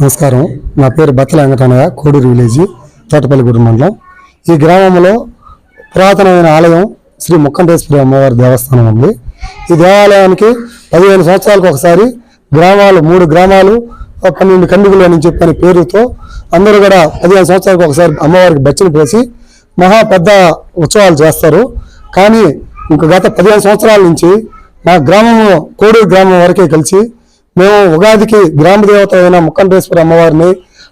నమస్కారం. నా పేరు బత్తల వెంకటన్నయ్య కోడూరు విలేజ్ తోటపల్లిగూడెం మండలం. ఈ గ్రామంలో పురాతనమైన ఆలయం శ్రీ ముక్కంటేశ్వరి అమ్మవారి దేవస్థానం ఉంది. ఈ దేవాలయానికి పదిహేను సంవత్సరాలకు ఒకసారి గ్రామాలు మూడు గ్రామాలు పన్నెండు కందుగులు అని చెప్పని పేరుతో అందరూ కూడా పదిహేను సంవత్సరాలకు ఒకసారి అమ్మవారికి బచ్చలు పోసి మహా పెద్ద ఉత్సవాలు చేస్తారు. కానీ ఇంక గత పదిహేను సంవత్సరాల నుంచి మా గ్రామంలో కోడూరు గ్రామం వరకే కలిసి మేము ఉగాదికి గ్రామ దేవత అయిన ముక్కంటేశ్వర అమ్మవారిని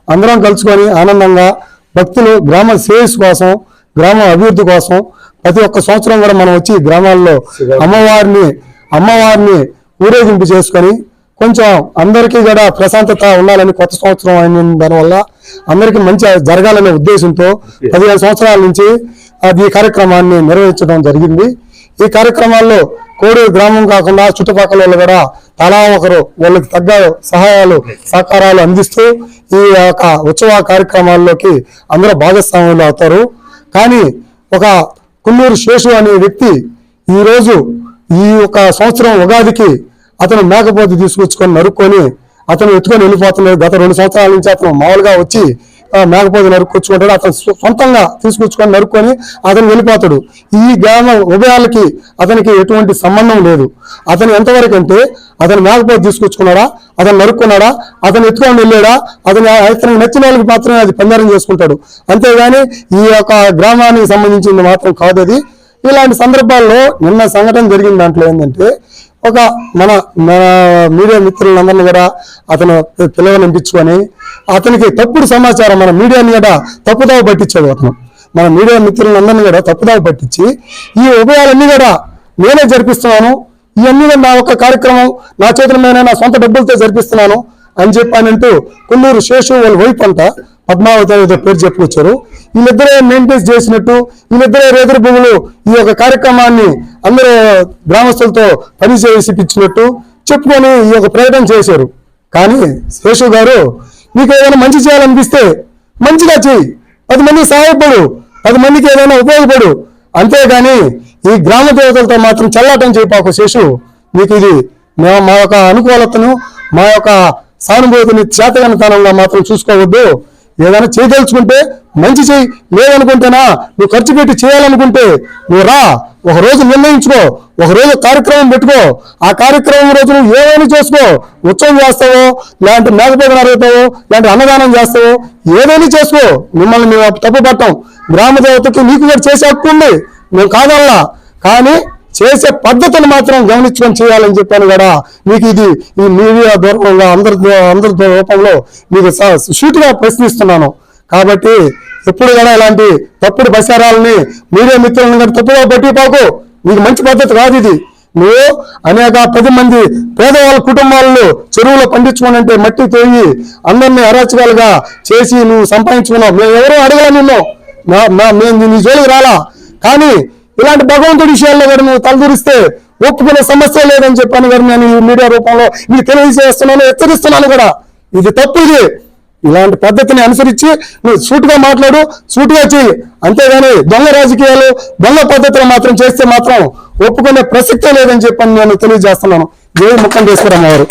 అందరం కలుసుకొని ఆనందంగా భక్తులు గ్రామ శ్రేయస్సు కోసం గ్రామ అభివృద్ధి కోసం ప్రతి ఒక్క సంవత్సరం కూడా మనం వచ్చి గ్రామాల్లో అమ్మవారిని అమ్మవారిని ఊరేగింపు చేసుకొని కొంచెం అందరికీ కూడా ప్రశాంతత ఉండాలని కొత్త సంవత్సరం అయిన దానివల్ల అందరికీ మంచి జరగాలనే ఉద్దేశంతో పదిహేను సంవత్సరాల నుంచి అది ఈ కార్యక్రమాన్ని నిర్వహించడం జరిగింది. ఈ కార్యక్రమాల్లో కోడూరు గ్రామం కాకుండా చుట్టుపక్కల కూడా తలా ఒకరు వాళ్ళకి తగ్గ సహాయాలు సహకారాలు అందిస్తూ ఈ యొక్క ఉత్సవ కార్యక్రమాల్లోకి అందరూ భాగస్వాములు అవుతారు. కానీ ఒక కున్నూరు శేషు అనే వ్యక్తి ఈరోజు ఈ ఒక సంవత్సరం ఉగాదికి అతను మేకపోతు తీసుకొచ్చుకొని నరుక్కొని అతను ఎత్తుకొని వెళ్ళిపోతున్నాడు. గత రెండు సంవత్సరాల నుంచి అతను మామూలుగా వచ్చి మేకపోతు నరుక్కొచ్చుకుంటాడు. అతను సొంతంగా తీసుకొచ్చుకొని నరుక్కొని అతను వెళ్ళిపోతాడు. ఈ గ్రామ ఉభయాలకి అతనికి ఎటువంటి సంబంధం లేదు. అతను ఎంతవరకు అంటే అతను మేకపోతు తీసుకొచ్చుకున్నాడా? అతను నరుక్కున్నాడా? అతను ఎత్తుకొని వెళ్ళాడా? అతను అతనికి నచ్చిన వాళ్ళకి మాత్రమే అది పందారం చేసుకుంటాడు. అంతేగాని ఈ యొక్క గ్రామానికి సంబంధించింది మాత్రం కాదు అది. ఇలాంటి సందర్భాల్లో నిన్న సంఘటన జరిగిన దాంట్లో ఏంటంటే ఒక మన మన మీడియా మిత్రులందరినీ కూడా అతను పిలవనిపించుకొని అతనికి తప్పుడు సమాచారం మన మీడియాని కూడా తప్పుదావ పట్టించాడు అతను. మన మీడియా మిత్రులందరినీ కూడా తప్పుదావ పట్టించి ఈ ఉభయాలన్నీ కూడా నేనే జరిపిస్తున్నాను. ఇవన్నీ కూడా నా ఒక కార్యక్రమం నా చేతుల మీద నా సొంత డబ్బులతో జరిపిస్తున్నాను అని చెప్పానంటూ కొల్లూరు శేషు వాళ్ళ వైపు అంట పద్మావతి పేరు చెప్పుకొచ్చారు. వీళ్ళిద్దరే మెయింటైన్ చేసినట్టు వీళ్ళిద్దరే రేదరి భూములు ఈ యొక్క కార్యక్రమాన్ని అందరూ గ్రామస్తులతో పని చేసిపించినట్టు చెప్పుకొని ఈ యొక్క ప్రకటన చేశారు. కానీ శేషు గారు నీకు ఏదైనా మంచి చేయాలనిపిస్తే మంచిగా చెయ్యి. పది మందికి సహాయపడు. పది మందికి ఏదైనా ఉపయోగపడు. అంతేగాని ఈ గ్రామ దేవతలతో మాత్రం చల్లాటం చేయపాకు శేషు. నీకు ఇది మా మా యొక్క అనుకూలతను మా యొక్క సానుభూతిని చేతగనతనంగా మాత్రం చూసుకోవద్దు. ఏదైనా చేయదలుచుకుంటే మంచి చేయి లేదనుకుంటేనా? నువ్వు ఖర్చు పెట్టి చేయాలనుకుంటే నువ్వు రా ఒక రోజు నిర్ణయించుకో ఒక రోజు కార్యక్రమం పెట్టుకో ఆ కార్యక్రమం రోజు నువ్వు ఏమైనా చేసుకో ఉత్సవం చేస్తావో లేదంటే మేకపోతను అడుగుతావో లేదంటే అన్నదానం చేస్తావో ఏదైనా చేసుకో. మిమ్మల్ని మేము తప్పు పట్టాం గ్రామ దేవతకి నీకు కూడా చేసే హక్కు ఉంది. మేము కాదల్లా. కానీ చేసే పద్ధతిని మాత్రం గమనించుకొని చేయాలని చెప్పాను కూడా మీకు ఇది ఈ మీడియా దూరంగా అందరి అందరి రూపంలో మీకు షూట్గా ప్రశ్నిస్తున్నాను. కాబట్టి ఎప్పుడు కూడా ఇలాంటి తప్పుడు ప్రచారాలని మీడియా మిత్రులను కూడా తప్పుగా పట్టిపోకు మీకు మంచి పద్ధతి కాదు ఇది. నువ్వు అనేక పది మంది పేదవాళ్ళ కుటుంబాలను చెరువులో పండించుకోనంటే మట్టి తోయి అందరినీ అరాచకాలుగా చేసి నువ్వు సంపాదించుకున్నావు. మేము ఎవరో అడగలే నిన్ను. నా- మేము నీ జోలికి రాలా. కానీ ఇలాంటి భగవంతుడి విషయాల్లో కూడా నువ్వు తలదూరిస్తే ఒప్పుకునే సమస్య లేదని చెప్పాను కానీ నేను ఈ మీడియా రూపంలో మీకు తెలియజేస్తున్నాను హెచ్చరిస్తున్నాను కూడా. ఇది తప్పు ఇది. ఇలాంటి పద్ధతిని అనుసరించి నువ్వు సూటుగా మాట్లాడు సూటుగా చెయ్యి. అంతేగాని దొంగ రాజకీయాలు దొంగ పద్ధతులు మాత్రం చేస్తే మాత్రం ఒప్పుకునే ప్రసక్తే లేదని చెప్పని నేను తెలియజేస్తున్నాను. జై ముఖం అమ్మవారు